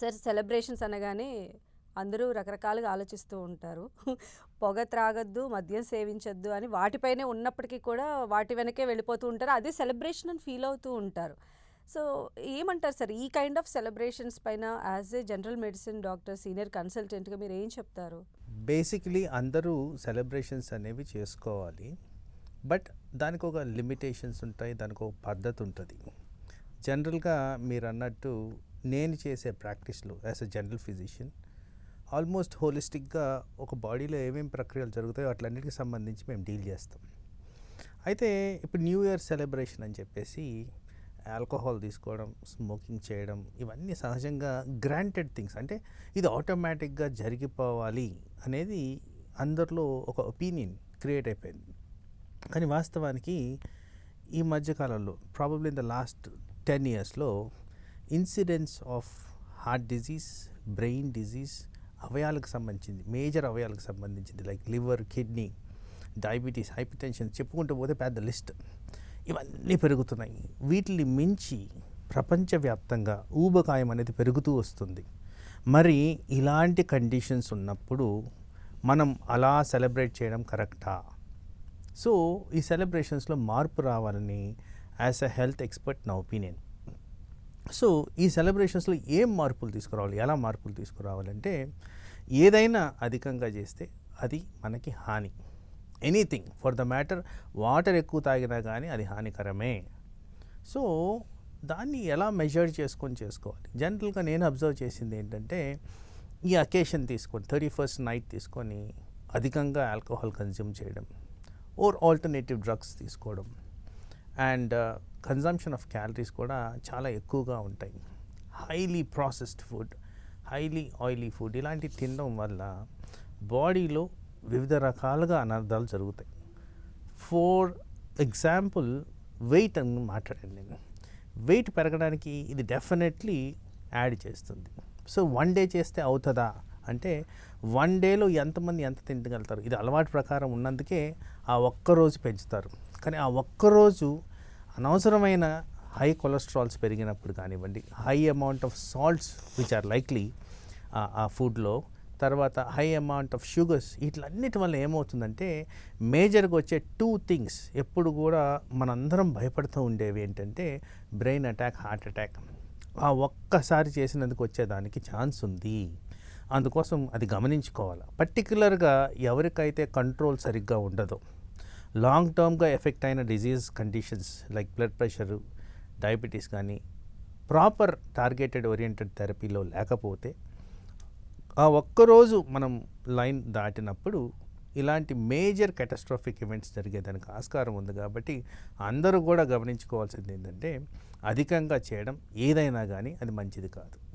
Sir celebrations అనగానే అందరూ రకరకాలుగా ఆలోచిస్తూ ఉంటారు. పొగ త్రాగద్దు మద్యం సేవించద్దు అని వాటిపైనే ఉన్నప్పటికీ కూడా వాటి వెనకే వెళ్ళిపోతూ ఉంటారు. అదే సెలబ్రేషన్ అని ఫీల్ అవుతూ ఉంటారు. సో ఏమంటారు సార్? ఈ కైండ్ ఆఫ్ సెలబ్రేషన్స్ పైన as a general medicine doctor senior కన్సల్టెంట్గా మీరు ఏం చెప్తారు? బేసిక్లీ అందరూ సెలబ్రేషన్స్ అనేవి చేసుకోవాలి. బట్ దానికి ఒక లిమిటేషన్స్ ఉంటాయి దానికి ఒక పద్ధతి ఉంటుంది జనరల్గా మీరు అన్నట్టు నేను చేసే ప్రాక్టీస్లో as a general physician almost హోలిస్టిక్గా ఒక బాడీలో ఏమేమి ప్రక్రియలు జరుగుతాయో అట్లన్నిటికి సంబంధించి మేము డీల్ చేస్తాం. అయితే ఇప్పుడు న్యూ ఇయర్ సెలబ్రేషన్ అని చెప్పేసి ఆల్కహాల్ తీసుకోవడం స్మోకింగ్ చేయడం ఇవన్నీ సహజంగా గ్రాంటెడ్ థింగ్స్. అంటే ఇది ఆటోమేటిక్గా జరిగిపోవాలి అనేది అందరిలో ఒక ఒపీనియన్ క్రియేట్ అయిపోయింది. కానీ వాస్తవానికి ఈ మధ్యకాలంలో probably in the last ten ఇయర్స్లో incidence of heart disease brain disease అవయాలకు సంబంధించింది మేజర్ అవయాలకు సంబంధించింది like liver kidney diabetes hypertension చెప్పుకుంటూ పోతే పెద్ద లిస్ట్ ఇవన్నీ పెరుగుతున్నాయి. వీటిని మించి ప్రపంచవ్యాప్తంగా ఊబకాయం అనేది పెరుగుతూ వస్తుంది. మరి ఇలాంటి కండిషన్స్ ఉన్నప్పుడు మనం అలా సెలబ్రేట్ చేయడం కరెక్టా సో ఈ సెలబ్రేషన్స్లో మార్పు రావాలని యాజ్ అ హెల్త్ ఎక్స్పర్ట్ నా ఒపీనియన్ సో ఈ సెలబ్రేషన్స్లో ఏం మార్పులు తీసుకురావాలి? ఎలా మార్పులు తీసుకురావాలంటే ఏదైనా అధికంగా చేస్తే అది మనకి హాని. Anything for the matter water ఎక్కువ తాగినా కానీ అది హానికరమే. సో దాన్ని ఎలా మెజర్ చేసుకొని చేసుకోవాలి? జనరల్గా నేను అబ్జర్వ్ చేసింది ఏంటంటే ఈ అకేషన్ తీసుకొని థర్టీ ఫస్ట్ నైట్ తీసుకొని అధికంగా ఆల్కహాల్ కన్జ్యూమ్ చేయడం ఓర్ ఆల్టర్నేటివ్ డ్రగ్స్ తీసుకోవడం. అండ్ కన్జంప్షన్ ఆఫ్ క్యాలరీస్ కూడా చాలా ఎక్కువగా ఉంటాయి. Highly processed food highly oily food ఇలాంటివి తినడం వల్ల బాడీలో వివిధ రకాలుగా అనర్థాలు జరుగుతాయి. ఫోర్ ఎగ్జాంపుల్ వెయిట్ అని మాట్లాడాను నేను. వెయిట్ పెరగడానికి ఇది డెఫినెట్లీ యాడ్ చేస్తుంది. సో వన్ డే చేస్తే అవుతుందా? అంటే వన్ డేలో ఎంతమంది ఎంత తినగలుగుతారు ఇది అలవాటు ప్రకారం ఉన్నందుకే ఆ ఒక్క రోజు పెంచుతారు. కానీ ఆ ఒక్క రోజు అనవసరమైన హై కొలెస్ట్రాల్స్ పెరిగినప్పుడు కానివ్వండి high amount of salts which are likely ఆ ఫుడ్లో తర్వాత హై అమౌంట్ ఆఫ్ షుగర్స్ వీటిలన్నిటి వల్ల ఏమవుతుందంటే మేజర్గా వచ్చే టూ థింగ్స్ ఎప్పుడు కూడా మనందరం భయపడుతూ ఉండేవి ఏంటంటే బ్రెయిన్ అటాక్ హార్ట్ అటాక్ ఆ ఒక్కసారి చేసినందుకు వచ్చేదానికి ఛాన్స్ ఉంది. అందుకోసం అది గమనించుకోవాలి. పర్టికులర్గా ఎవరికైతే కంట్రోల్ సరిగ్గా ఉండదో లాంగ్ టర్మ్గా ఎఫెక్ట్ అయిన disease conditions like blood pressure diabetes కానీ ప్రాపర్ టార్గెటెడ్ ఓరియంటెడ్ థెరపీలో లేకపోతే ఆ ఒక్కరోజు మనం లైన్ దాటినప్పుడు ఇలాంటి మేజర్ కెటస్ట్రాఫిక్ ఈవెంట్స్ జరిగేదానికి ఆస్కారం ఉంది కాబట్టి అందరూ కూడా గమనించుకోవాల్సింది ఏంటంటే అధికంగా చేయడం ఏదైనా కానీ అది మంచిది కాదు.